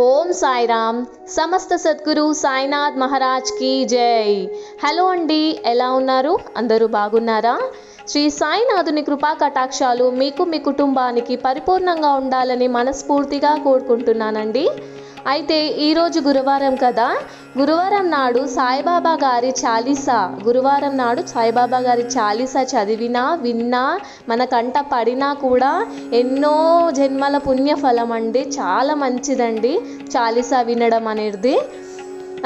ఓం సాయిరామ్. సమస్త సద్గురు సాయినాథ్ మహారాజ్కి జై. హలో అండి ఎలా ఉన్నారు? అందరూ బాగున్నారా? శ్రీ సాయినాథుని కృపా కటాక్షాలు మీకు మీ కుటుంబానికి పరిపూర్ణంగా ఉండాలని మనస్ఫూర్తిగా కోరుకుంటున్నానండి. అయితే ఈరోజు గురువారం కదా? గురువారం నాడు సాయిబాబా గారి చాలీసా. గురువారం నాడు సాయిబాబా గారి చాలీసా చదివినా విన్నా మన కంట పడినా కూడా ఎన్నో జన్మల పుణ్యఫలం అండి చాలా మంచిదండి చాలీసా వినడం అనేది.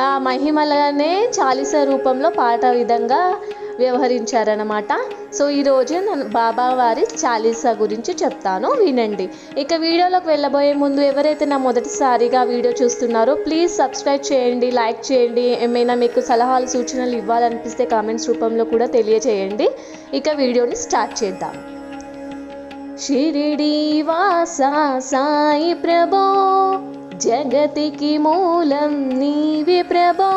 ఆ మహిమలనే చాలీసా రూపంలో పాట విధంగా వ్యవహరించారనమాట సో ఈరోజు నన్ను బాబా వారి చాలీసా గురించి చెప్తాను వినండి. ఇక వీడియోలోకి వెళ్ళబోయే ముందు ఎవరైతే నా మొదటిసారిగా వీడియో చూస్తున్నారో ప్లీజ్ సబ్స్క్రైబ్ చేయండి లైక్ చేయండి. ఏమైనా మీకు సలహాలు సూచనలు ఇవ్వాలనిపిస్తే కామెంట్స్ రూపంలో కూడా తెలియచేయండి. ఇక వీడియోని స్టార్ట్ చేద్దాం. షిరిడి వాసా సాయి ప్రభో జగతికి మూలం నీవి ప్రభో.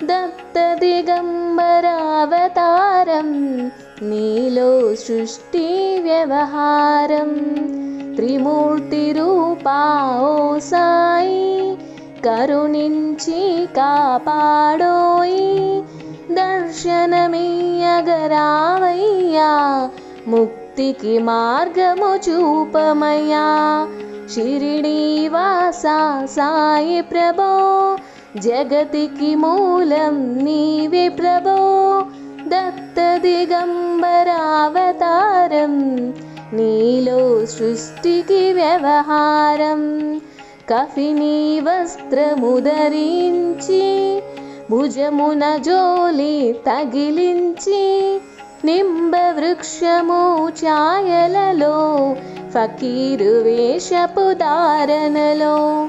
దత్త దిగంబరావతారం నీలో సృష్టి వ్యవహారం త్రిమూర్తి రూపా ఓ సాయి కరుణించి కాపాడోయి దర్శనమియ్యగరావయ్యా ముక్తికి మార్గము చూపమయ్యా షిరిడి వాసా సాయి ప్రభో జగతికి మూలం నీవే ప్రభో. దత్త దిగంబరావతారం నీలో సృష్టికి వ్యవహారం. కఫిని వస్త్రము ధరించి భుజమున జోలి తగిలించి నింబ వృక్షము ఛాయలలో ఫకీరు వేషపు ధారణలో.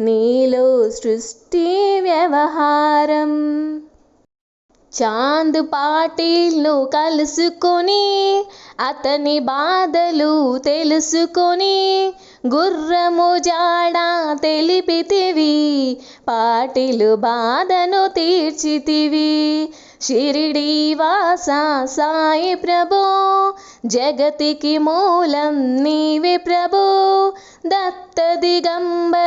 నీలో సృష్టి వ్యవహారం. చాంద్ పాటిల్ను కలుసుకొని అతని బాధలు తెలుసుకొని గుర్రము జాడ తెలిపితివి పాటిలు బాధను తీర్చితివి. షిరిడి వాసా సాయి ప్రభు జగతికి మూలం నీవే ప్రభు దత్త దిగంబరావతారం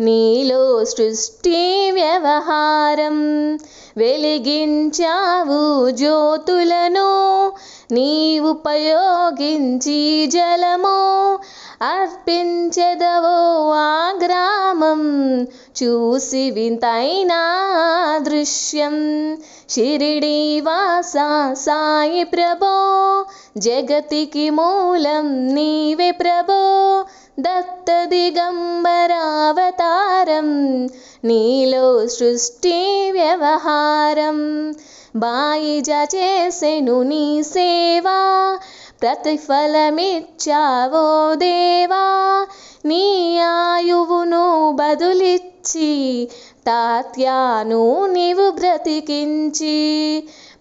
నీలో సృష్టి వ్యవహారం. వెలిగించావు జ్యోతులను నీ ఉపయోగించి జలము. అర్పించెదవో ఆ గ్రామం చూసి వింతైన దృశ్యం. షిరిడి వాసా సాయి ప్రభో జగతికి మూలం నీవే ప్రభో. దత్త దిగంబరావతారం నీలో సృష్టి వ్యవహారం. బాయిజ చేసెను నీ సేవా ప్రతిఫలమిచ్చావో దేవా. నీ ఆయువును బదులిచ్చి తాత్యాను నీవు బ్రతికించి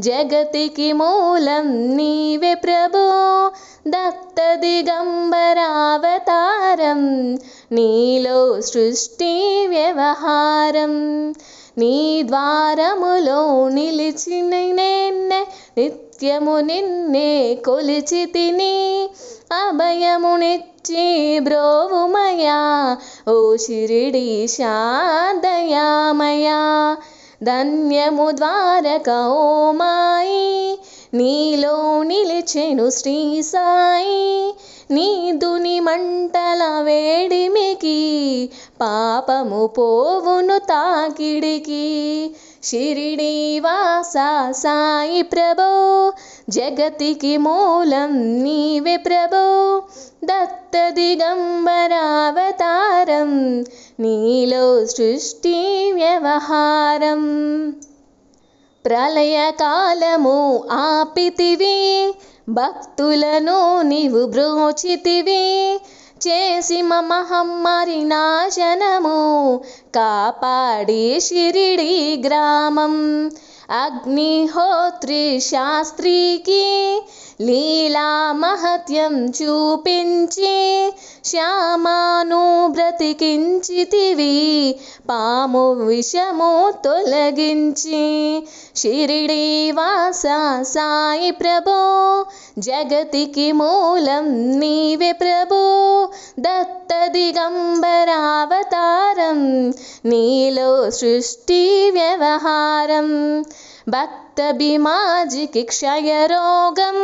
జగతికి మూలం నీవే ప్రభో. దత్త దిగంబరావతారం నీలో సృష్టి వ్యవహారం. నీ ద్వారములో నిలిచిన నిన్నే నిత్యము నిన్నే కొలిచి తిని. అభయమునిచ్చి బ్రోవుమయా ఓ శిరిడి శాదయామయా ధన్యము ద్వారక ఓ మాయి నీలో నిలిచెను శ్రీ సాయి నీ దుని మంటల వేడిమికి పాపము పోవును తాకిడికి. షిరిడి షిరిడీవాసా సాయి ప్రభో జగతికి మూలం నీవే ప్రభో దత్త దిగంబరావతారం నీలో సృష్టి వ్యవహారం. ప్రళయకాలము ఆపితివి భక్తులను నీవు బ్రోచితివి. చేసి మహమ్మారి నాశనము కాపాడి షిరిడి గ్రామం. అగ్నిహోత్రి శాస్త్రికి లీలా మహత్యం చూపించి శ్యామాను బ్రతికించితివి పాము విషము తొలగించి షిరిడి వాస సాయి ప్రభో జగతికి మూలం నీవే ప్రభో. దత్త దిగంబరావతారం నీలో సృష్టి వ్యవహారం భక్త భీమాజికి క్షయరోగం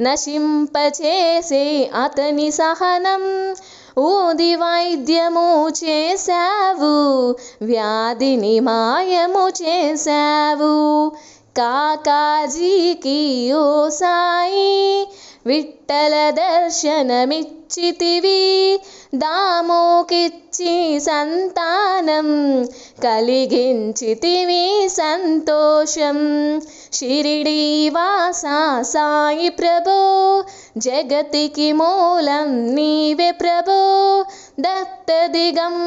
నశింపచేసే అతని సహనం ఊది వైద్యము చేశావు వ్యాధిని మాయము చేశావు కాకాజీకి ఓ సాయి విట్టల దర్శనమిచ్చితివి దామోకిచ్చి సంతానం కలిగించితివి సంతోషం షిరిడి వాసా సాయి ప్రభో జగతికి మూలం నీవే ప్రభో దత్త దిగంబరావతారం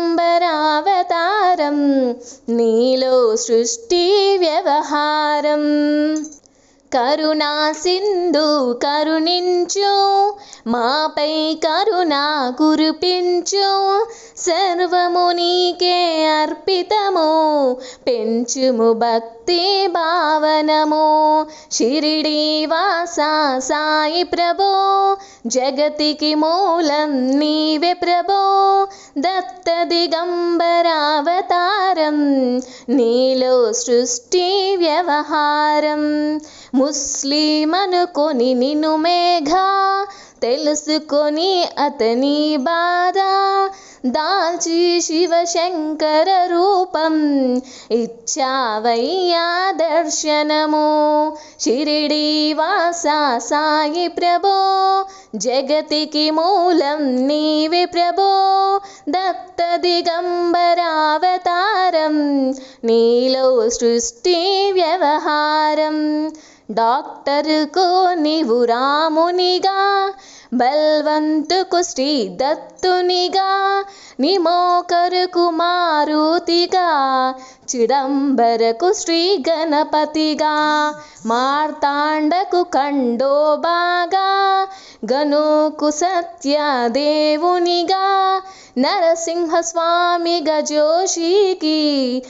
నీలో సృష్టి వ్యవహారం కరుణా సింధు కరుణించు మాపై కరుణా కురిపించు. సర్వము నీకే అర్పితము పెంచుము భక్తి భావనము. షిరిడి వాసా సాయి ప్రభో జగతికి మూలం నీవే ప్రభో. దత్త దిగంబరావతారం నీలో సృష్టి వ్యవహారం. ముస్లిమనుకొని నిన్ను మేఘ తెలుసుకొని అతని బాధ. దాల్చి శివశంకర రూపం ఇచ్చావయ్యా దర్శనము. షిరిడి వాసా సాయి ప్రభో జగతికి మూలం నీవి ప్రభో. దత్త దిగంబరావతారం నీలో సృష్టి వ్యవహారం. డాక్టరుకు నీవు రామునిగా బల్వంతుకు శ్రీ దత్తునిగా నిమోకరుకు మారుతిగా చిదంబరకు శ్రీ గణపతిగా మార్తాండకు కండోబాగా గనుకు సత్యదేవునిగా నరసింహస్వామిగా జోషికి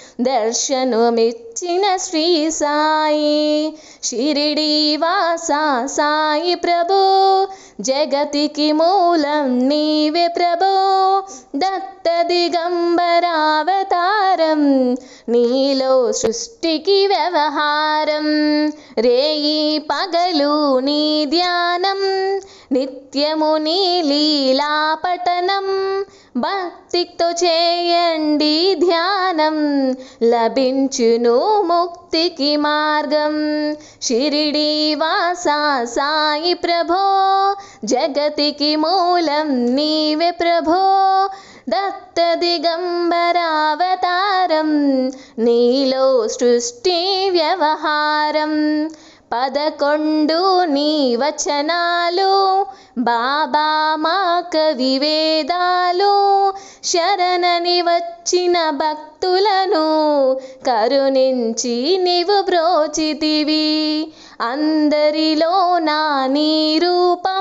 దర్శనమిచ్చిన శ్రీ సాయి. షిరిడి వాస సాయి ప్రభు జగతికి మూలం నీవే ప్రభు. దత్త దిగంబరావతారం నీలో సృష్టికి వ్యవహారం. రేయి పగలు నీ ధ్యానం నిత్యము నీ లీలా పఠనం. భక్తితో చేయండి ధ్యానం. లభించును ముక్తికి మార్గం. షిరిడి వాసా సాయి ప్రభో జగతికి మూలం నీవే ప్రభో. దత్త దిగంబరావతారం నీలో సృష్టి వ్యవహారం. పదకొండు నీ వచనాలు బాబా మా కవి వేదాలు శరణని వచ్చిన భక్తులను కరుణించి నీవు బ్రోచితివి. అందరిలో నా నీ రూపం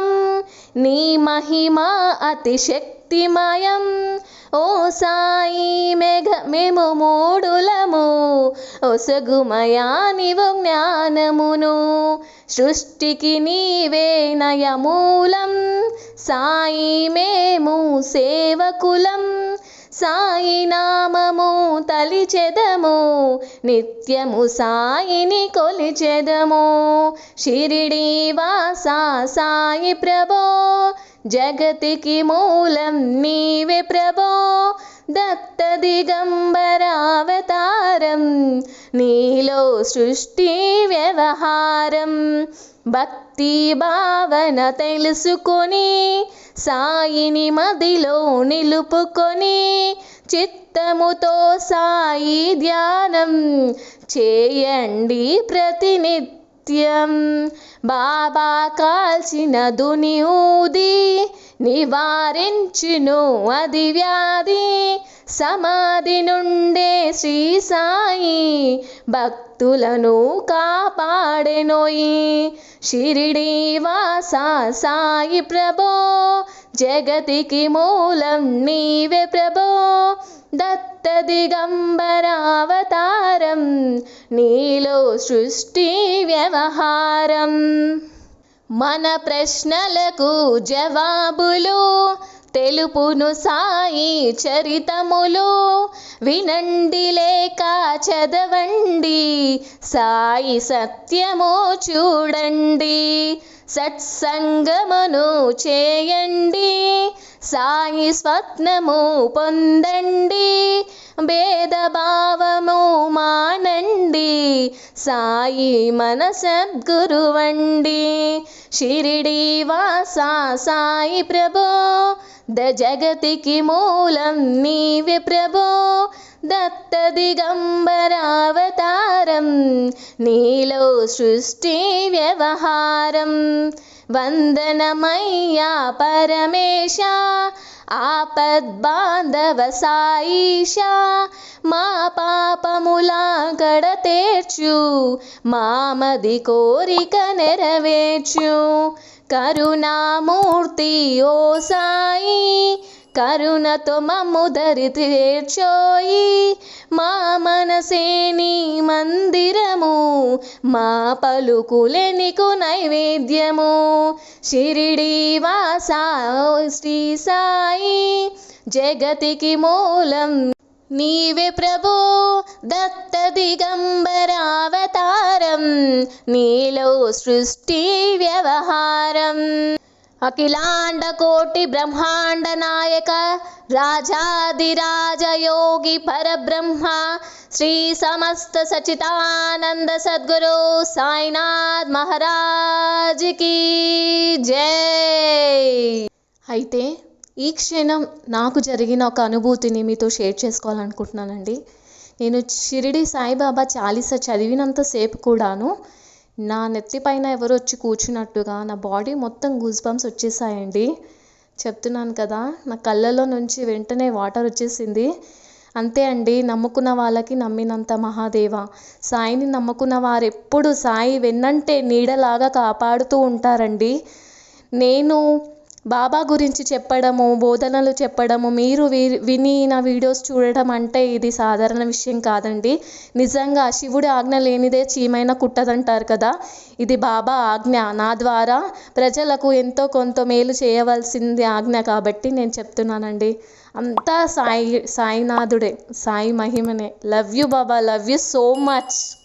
నీ మహిమ అతిశక్తిమయం. ఓ సాయి మెఘ మేము మూడులము. ఒసగుమయా నీవు జ్ఞానమును. సృష్టికి నీవే నయమూలం. సాయి మేము సేవకులం. సాయి నామము తలిచెదము నిత్యము సాయిని కొలిచెదము. షిరిడి వాసా సాయి ప్రభో జగతికి మూలం నీవే ప్రభో. దత్త దిగంబరావతారం నీలో సృష్టి వ్యవహారం. భక్తి భావన తెలుసుకొని సాయిని మదిలో నిలుపుకొని చిత్తముతో సాయి ధ్యానం చేయండి ప్రతినిత్యం. బాబా కాల్చిన దుని ఊది నివారించును అది వ్యాధి. సమాధి నుండే శ్రీ సాయి భక్తులను కాపాడెనోయి. షిరిడి వాస సాయి ప్రభో జగతికి మూలం నీవే ప్రభో. దత్త దిగంబరావతారం నీలో సృష్టి వ్యవహారం. మన ప్రశ్నలకు జవాబులు తెలుపును సాయి చరితములు. వినండి లేక చదవండి సాయి సత్యము చూడండి. సత్సంగమును చేయండి సాయి స్వప్నము పొందండి భేదభావము మానండి సాయి మన సద్గురువండి షిరిడి వాసా సాయి ప్రభో ద జగతికి మూలం నీవే ప్రభో దత్త దిగంబరావతారం నీలో సృష్టి వ్యవహారం వందనమయ్యా పరమేశ ఆపద్బాంధవ సాయిషా మా పాపములా కడతేర్చు మామది కోరిక నెరవేర్చు కరుణామూర్తి ఓ సాయి కరుణతో మమ్ము దరి తీర్చోయి మా మనసే నీ మందిరము మా పలుకులే నీకు నైవేద్యము. షిరిడి వాసా శ్రీ సాయి జగతికి మూలం నీవే ప్రభు. దత్త దిగంబరావతారం నీలో సృష్టి వ్యవహారం. అఖిలాండ కోటి బ్రహ్మాండ నాయక రాజాదిరాజ యోగి పరబ్రహ్మ శ్రీ సమస్త సచితానంద సద్గురు సాయినాథ్ మహారాజ్కి జై. అయితే ఈ క్షణం నాకు జరిగిన ఒక అనుభూతిని మీతో షేర్ చేసుకోవాలనుకుంటున్నానండి. నేను షిరిడి సాయిబాబా చాలీస చదివినంతసేపు కూడాను నా నెత్తి పైన ఎవరు వచ్చి కూర్చున్నట్టుగా నా బాడీ మొత్తం గూస్ బంప్స్ వచ్చేసాయండి. చెప్తున్నాను కదా నా కళ్ళలో నుంచి వెంటనే వాటర్ వచ్చేసింది. అంతే అండి నమ్ముకున్న వాళ్ళకి నమ్మినంత మహాదేవ. సాయిని నమ్ముకున్న వారు ఎప్పుడు సాయి వెన్నంటే నీడలాగా కాపాడుతూ ఉంటారండి. నేను బాబా గురించి చెప్పడము బోధనలు చెప్పడము మీరు వి విని నా వీడియోస్ చూడడం అంటే ఇది సాధారణ విషయం కాదండి. నిజంగా శివుడి ఆజ్ఞ లేనిదే చీమైనా కుట్టదంటారు కదా. ఇది బాబా ఆజ్ఞ. నా ద్వారా ప్రజలకు ఎంతో కొంత మేలు చేయవలసింది ఆజ్ఞ కాబట్టి నేను చెప్తున్నానండి. అంతా సాయి సాయినాథుడే Sai మహిమనే. Love you Baba. Love you so much